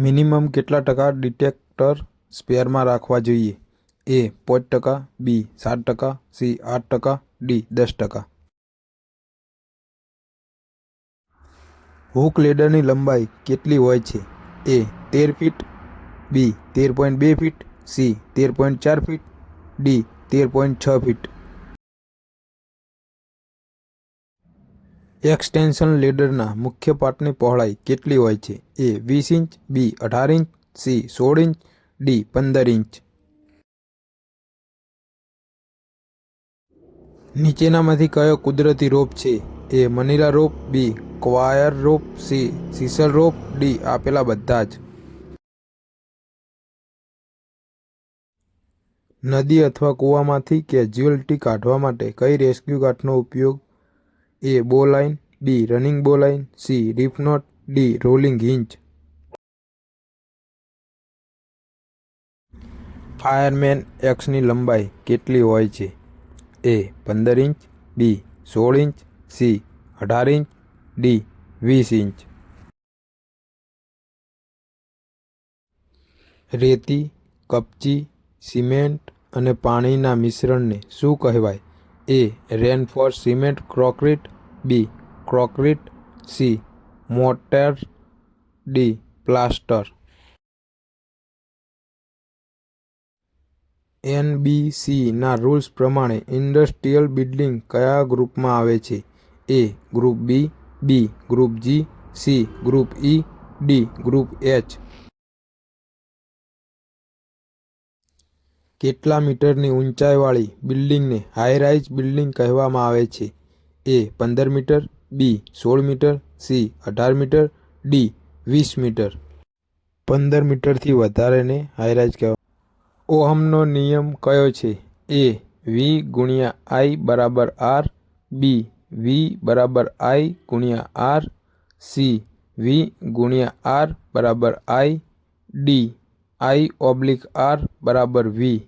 Minimum કેટલા ટકા detector સ્પેરમાં રાખવા જોઈએ? એ, પાંચ ટકા, બી, સાત ટકા, સી, આઠ ટકા, ડી, દસ ટકા. હુક લેડરની લંબાઈ કેટલી હોય છે? એ, તેર ફીટ, બી, તેર પોઈન્ટ બે ફીટ, સી, તેર પોઈન્ટ ચાર ફીટ, ડી, તેર પોઈન્ટ છ ફીટ. એક્સટેન્શન લીડરના મુખ્ય પાર્ટની પહોળાઈ કેટલી હોય છે? એ વીસ ઇંચ, બી અઢાર ઇંચ, સી સોળ ઇંચ, ડી પંદર ઇંચ. નીચેનામાંથી કયો કુદરતી રોપ છે? A Manila rope, B coir rope, C sisal rope, D આપેલા બધા જ. નદી અથવા કૂવામાંથી કેઝ્યુઅલ્ટી કાઢવા માટે કઈ રેસ્ક્યુ ગાંઠનો ઉપયોગ A bowline B running bowline C reef knot D rolling hitch fireman એક્સની લંબાઈ કેટલી હોય છે? એ પંદર ઇંચ બી સોળ ઇંચ સી અઢાર ઇંચ ડી વીસ ઇંચ. રેતી, કપચી, સિમેન્ટ અને પાણીના મિશ્રણને શું કહેવાય? A reinforce cement, concrete B, concrete C mortar D, plaster. એનબીસીના rules પ્રમાણે ઇન્ડસ્ટ્રીયલ બિલ્ડિંગ કયા ગ્રુપમાં આવે છે? A group B B group G, C group E, D group H. કેટલા મીટરની ઊંચાઈવાળી બિલ્ડિંગને હાઈ રાઇઝ બિલ્ડિંગ કહેવામાં આવે છે? એ પંદર મીટર, બી સોળ મીટર, સી અઢાર મીટર, ડી વીસ મીટર. પંદર મીટરથી વધારેને હાઈરાઇઝ કહેવા ઓહમનો નિયમ કયો છે? એ વી ગુણ્યા આઈ બરાબર આર, બી વી બરાબર આઈ ગુણ્યા આર, સી વી ગુણ્યા આર બરાબર I, D I oblique R બરાબર વી.